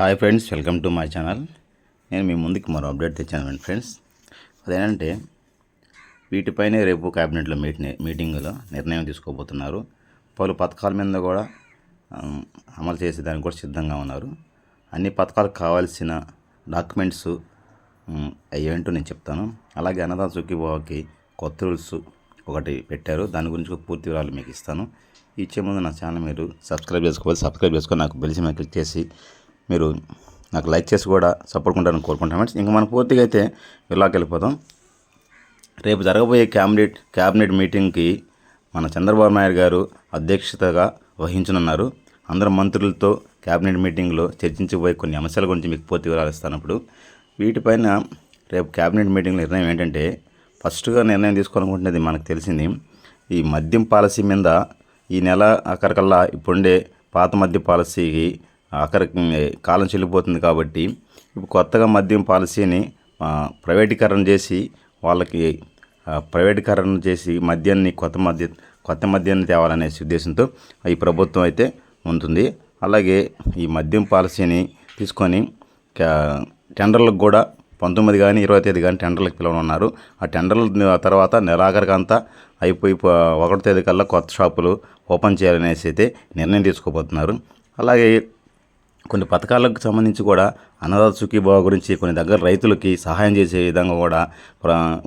Hi friends welcome to my channel నేను మీ ముందుకు మరో అప్డేట్ తెచ్చాను ఫ్రెండ్స్ అదేంటంటే వీటిపైనే రేపు క్యాబినెట్లో మీట్ మీటింగ్లో నిర్ణయం తీసుకోబోతున్నారు. పలు పథకాల మీద కూడా అమలు అమలు చేసేదానికి కూడా సిద్ధంగా ఉన్నారు. అన్ని పథకాలకు కావాల్సిన డాక్యుమెంట్స్ ఉమ్, ఏంటో నేను చెప్తాను. అలాగే అన్నదాన సుఖీబాబుకి కొత్త రూల్స్ ఒకటి పెట్టారు. దాని గురించి పూర్తి వివరాలు మీకు ఇస్తాను. ఇచ్చే ముందు నా ఛానల్ మీరు సబ్స్క్రైబ్ చేసుకోవాలి. సబ్స్క్రైబ్ చేసుకొని నాకు బెల్సి మీద క్లిక్ చేసి మీరు నాకు లైక్ చేసి కూడా సపోర్ట్ ఉంటారని కోరుకుంటాను ఇంకా మనం పూర్తిగా అయితే వెళ్ళాకి వెళ్ళిపోతాం. రేపు జరగబోయే క్యాబినెట్ క్యాబినెట్ మీటింగ్కి మన చంద్రబాబు నాయుడు గారు అధ్యక్షతగా వహించనున్నారు. అందరు మంత్రులతో క్యాబినెట్ మీటింగ్లో చర్చించబోయే కొన్ని అంశాల గురించి మీకు పూర్తి వివరాలు ఇస్తాను ఇప్పుడు వీటిపైన రేపు క్యాబినెట్ మీటింగ్ నిర్ణయం ఏంటంటే ఫస్ట్గా నిర్ణయం తీసుకోవాలనుకుంటున్నది మనకు తెలిసింది ఈ మద్యం పాలసీ మీద ఈ నెల ఆఖరికల్లా ఇప్పుడుండే పాత మద్య పాలసీకి ఆఖరికి కాలం చెల్లిపోతుంది కాబట్టి ఇప్పుడు కొత్తగా మద్యం పాలసీని ప్రైవేటీకరణ చేసి వాళ్ళకి ప్రైవేటీకరణ చేసి మద్యాన్ని కొత్త మద్య కొత్త మద్యాన్ని తేవాలనే ఉద్దేశంతో ఈ ప్రభుత్వం అయితే ఉంటుంది అలాగే ఈ మద్యం పాలసీని తీసుకొని టెండర్లకు కూడా పంతొమ్మిది కానీ ఇరవై తేదీ కానీ టెండర్లకు పిలవనున్నారు. ఆ టెండర్ల తర్వాత నెలాఖరికి అంతా అయిపోయి ఒకటో తేదీ కల్లా కొత్త షాపులు ఓపెన్ చేయాలనేసి అయితే నిర్ణయం తీసుకోబోతున్నారు. అలాగే కొన్ని పథకాలకు సంబంధించి కూడా అన్నదాత సుఖీభావ గురించి కొన్ని దగ్గర రైతులకి సహాయం చేసే విధంగా కూడా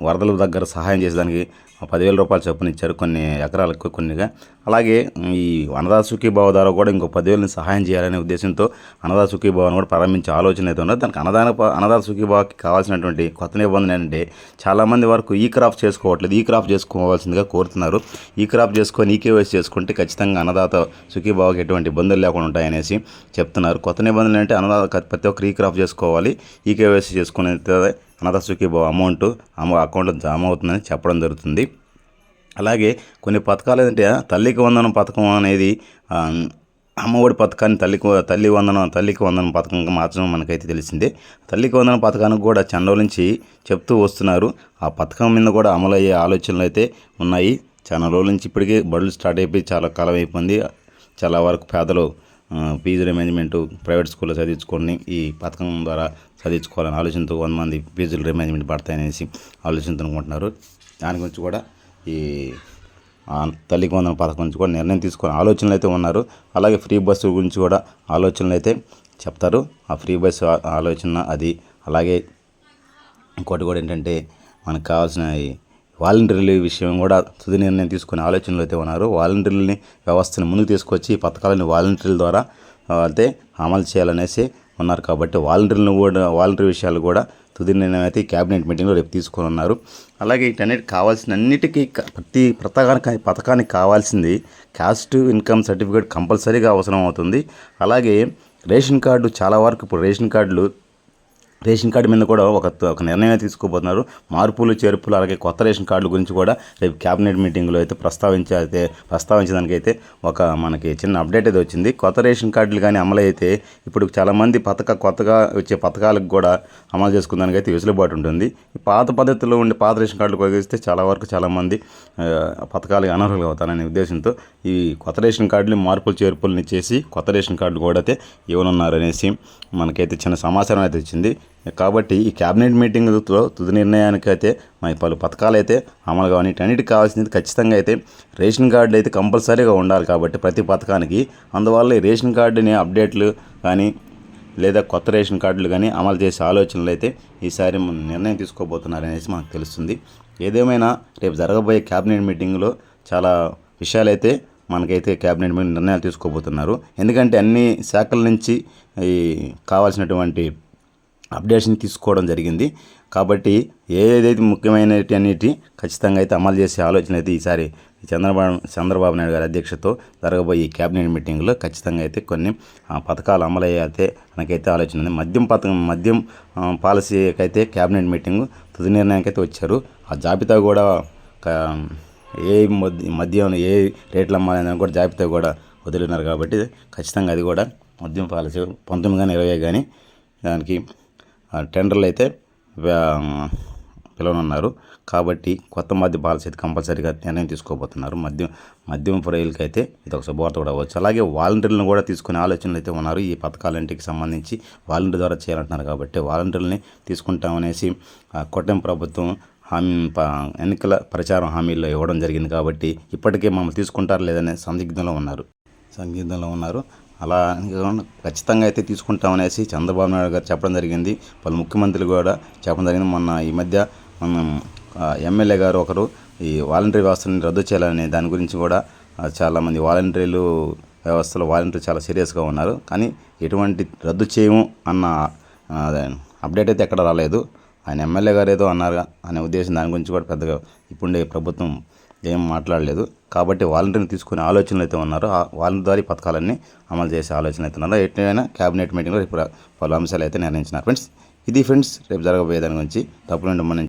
వరదల దగ్గర సహాయం చేసేదానికి పదివేల రూపాయలు చొప్పున ఇచ్చారు కొన్ని ఎకరాలకు కొన్నిగా. అలాగే ఈ అన్నదాత సుఖీభావ ద్వారా కూడా ఇంకో పదివేలని సహాయం చేయాలనే ఉద్దేశంతో అన్నదాత సుఖీభావను కూడా ప్రారంభించే ఆలోచన అయితే ఉన్నది. దానికి అన్నదాన అన్నదాత సుఖీభావకి కావాల్సినటువంటి కొత్త నిబంధన ఏంటంటే చాలామంది వరకు ఈ క్రాప్ చేసుకోవట్లేదు ఈ క్రాప్ చేసుకోవాల్సిందిగా కోరుతున్నారు. ఈ క్రాప్ చేసుకొని ఈ కేవైసీ చేసుకుంటే ఖచ్చితంగా అన్నదాత సుఖీభావకి ఎటువంటి ఇబ్బందులు లేకుండా ఉంటాయనేసి చెప్తున్నారు. కొత్త నిబంధనలు అంటే అన్నదాత ప్రతి ఒక్కరు ఈ ఆఫ్ చేసుకోవాలి. ఈ కేవైసీ చేసుకునే అనాథ సుఖీభావ అమౌంట్ అమ్మ అకౌంట్లో జమ అవుతుందని చెప్పడం జరుగుతుంది. అలాగే కొన్ని పథకాలు ఏంటంటే తల్లికి వందనం పథకం అనేది అమ్మఒడి పథకాన్ని తల్లికి తల్లి వందనం తల్లికి వందనం పథకంగా మార్చడం మనకైతే తెలిసిందే. తల్లికి వందనం పథకానికి కూడా చండల నుంచి చెప్తూ వస్తున్నారు. ఆ పథకం మీద కూడా అమలు అయ్యే ఆలోచనలు అయితే ఉన్నాయి. చాలా రోజుల నుంచి ఇప్పటికే బడులు స్టార్ట్ అయిపోయి చాలా కాలం అయిపోయింది. చాలా వరకు పేదలు ఫీజు రిమేంజ్మెంట్ ప్రైవేట్ స్కూల్లో చదివించుకొని ఈ పథకం ద్వారా చదివించుకోవాలని ఆలోచనతో వంద మంది ఫీజులు రిమేంజ్మెంట్ పడతాయనేసి ఆలోచనతో అనుకుంటున్నారు. దాని గురించి కూడా ఈ తల్లి వందన పథకం గురించి కూడా నిర్ణయం తీసుకొని ఆలోచనలు అయితే ఉన్నారు. అలాగే ఫ్రీ బస్సు గురించి కూడా ఆలోచనలు అయితే చెప్తారు. ఆ ఫ్రీ బస్సు ఆలోచన అది. అలాగే ఇంకోటి కూడా ఏంటంటే మనకు కావాల్సిన ఈ వాలంటీర్ల విషయం కూడా తుది నిర్ణయం తీసుకునే ఆలోచనలు అయితే ఉన్నారు. వాలంటీర్లని వ్యవస్థను ముందుకు తీసుకొచ్చి ఈ పథకాలను వాలంటీర్ల ద్వారా అయితే అమలు చేయాలనేసి ఉన్నారు. కాబట్టి వాలంటీర్లను కూడా వాలంటీర్ విషయాలు కూడా తుది నిర్ణయం అయితే క్యాబినెట్ మీటింగ్లో రేపు తీసుకొని ఉన్నారు. అలాగే వీటన్నిటికి కావాల్సిన అన్నిటికీ ప్రతి పథకానికి పథకానికి కావాల్సింది క్యాస్ట్ ఇన్కమ్ సర్టిఫికేట్ కంపల్సరీగా అవసరం అవుతుంది అలాగే రేషన్ కార్డు చాలా వరకు ఇప్పుడు రేషన్ కార్డులు రేషన్ కార్డు మీద కూడా ఒక ఒక నిర్ణయం తీసుకోబోతున్నారు. మార్పులు చేర్పులు అలాగే కొత్త రేషన్ కార్డుల గురించి కూడా రేపు క్యాబినెట్ మీటింగ్లో అయితే ప్రస్తావించే అయితే ప్రస్తావించడానికి ఒక మనకి చిన్న అప్డేట్ అయితే వచ్చింది. కొత్త రేషన్ కార్డులు కానీ అమలు అయితే ఇప్పుడు చాలామంది పథక కొత్తగా వచ్చే పథకాలకు కూడా అమలు చేసుకున్నానికి అయితే వెసులుబాటు ఉంటుంది. పాత పద్ధతిలో ఉండే పాత రేషన్ కార్డులు ఉపయోగిస్తే చాలా వరకు చాలామంది పథకాలకు అనర్హులు అవుతారనే ఉద్దేశంతో ఈ కొత్త రేషన్ కార్డులు మార్పులు చేర్పుల్ని చేసి కొత్త రేషన్ కార్డులు కూడా అయితే ఇవ్వనున్నారు అనేసి మనకైతే చిన్న సమాచారం అయితే వచ్చింది. కాబట్టి ఈ క్యాబినెట్ మీటింగ్లో తుది నిర్ణయానికి అయితే మన పలు పథకాలు అయితే అమలు కావాలి అన్నిటికి కావాల్సింది ఖచ్చితంగా అయితే రేషన్ కార్డు అయితే కంపల్సరీగా ఉండాలి కాబట్టి ప్రతి పథకానికి. అందువల్ల ఈ రేషన్ కార్డుని అప్డేట్లు కానీ లేదా కొత్త రేషన్ కార్డులు కానీ అమలు చేసే ఆలోచనలు అయితే ఈసారి నిర్ణయం తీసుకోబోతున్నారు అనేసి మనకు తెలుస్తుంది. ఏదేమైనా రేపు జరగబోయే క్యాబినెట్ మీటింగ్లో చాలా విషయాలైతే మనకైతే క్యాబినెట్ మీద నిర్ణయాలు తీసుకోబోతున్నారు. ఎందుకంటే అన్ని శాఖల నుంచి ఈ కావాల్సినటువంటి అప్డేషన్ తీసుకోవడం జరిగింది. కాబట్టి ఏదైతే ముఖ్యమైనటి అన్నిటి ఖచ్చితంగా అయితే అమలు చేసే ఆలోచన అయితే ఈసారి చంద్రబాబు చంద్రబాబు నాయుడు గారి అధ్యక్షతో జరగబోయే ఈ క్యాబినెట్ మీటింగ్లో ఖచ్చితంగా అయితే కొన్ని ఆ, పథకాలు అమలయ్యే అయితే మనకైతే ఆలోచన ఉంది. మద్యం పథకం మద్యం పాలసీకైతే క్యాబినెట్ మీటింగ్ తుది నిర్ణయానికి అయితే వచ్చారు. ఆ జాబితా కూడా ఏ మద్య మద్యం ఏ రేట్లు అమ్మాలని కూడా జాబితా కూడా వదిలినారు కాబట్టి ఖచ్చితంగా అది కూడా మద్యం పాలసీ పంతొమ్మిది కానీ ఇరవై కానీ దానికి టెండర్లు అయితే పిలవనున్నారు. కాబట్టి కొత్త మద్య పాలసీ అయితే కంపల్సరీగా నిర్ణయం తీసుకోబోతున్నారు. మద్యం మద్యం ప్రజలకి అయితే ఇది ఒక శుభవార్త కూడా అవ్వచ్చు. అలాగే వాలంటీర్లను కూడా తీసుకునే ఆలోచనలు అయితే ఉన్నారు. ఈ పథకాలంటికి సంబంధించి వాలంటీర్ ద్వారా చేయాలంటున్నారు కాబట్టి వాలంటీర్లని తీసుకుంటామనేసి కొట్టం ప్రభుత్వం హామీ ఎన్నికల ప్రచారం హామీల్లో ఇవ్వడం జరిగింది కాబట్టి ఇప్పటికే మమ్మల్ని తీసుకుంటారు లేదనే సందిగ్ధంలో ఉన్నారు. సందిగ్ధంలో ఉన్నారు. అలా కాకుండా ఖచ్చితంగా అయితే తీసుకుంటామనేసి చంద్రబాబు నాయుడు గారు చెప్పడం జరిగింది. పలు ముఖ్యమంత్రులు కూడా చెప్పడం జరిగింది. మొన్న ఈ మధ్య ఎమ్మెల్యే గారు ఒకరు ఈ వాలంటరీ వ్యవస్థని రద్దు చేయాలనే దాని గురించి కూడా చాలామంది వాలంటీర్లు వ్యవస్థలో వాలంటీర్లు చాలా సీరియస్గా ఉన్నారు. కానీ ఎటువంటి రద్దు చేయము అన్న అప్డేట్ అయితే ఎక్కడ రాలేదు. ఆయన ఎమ్మెల్యే గారు ఏదో అన్నారు అనే ఉద్దేశం దాని గురించి కూడా పెద్దగా ఇప్పుడే ప్రభుత్వం ఏం మాట్లాడలేదు. కాబట్టి వాలంటీర్ని తీసుకునే ఆలోచనలు అయితే ఉన్నారు ఆ వాలంటీర్ ద్వారా పథకాలన్నీ అమలు చేసే ఆలోచన అయితే ఉన్నారు ఎట్లయినా క్యాబినెట్ మీటింగ్లో ఇప్పుడు పలు అంశాలు అయితే నిర్ణయించినారు. ఫ్రెండ్స్ ఇది ఫ్రెండ్స్ రేపు జరగబోయే దాని గురించి తప్పకుండా మనం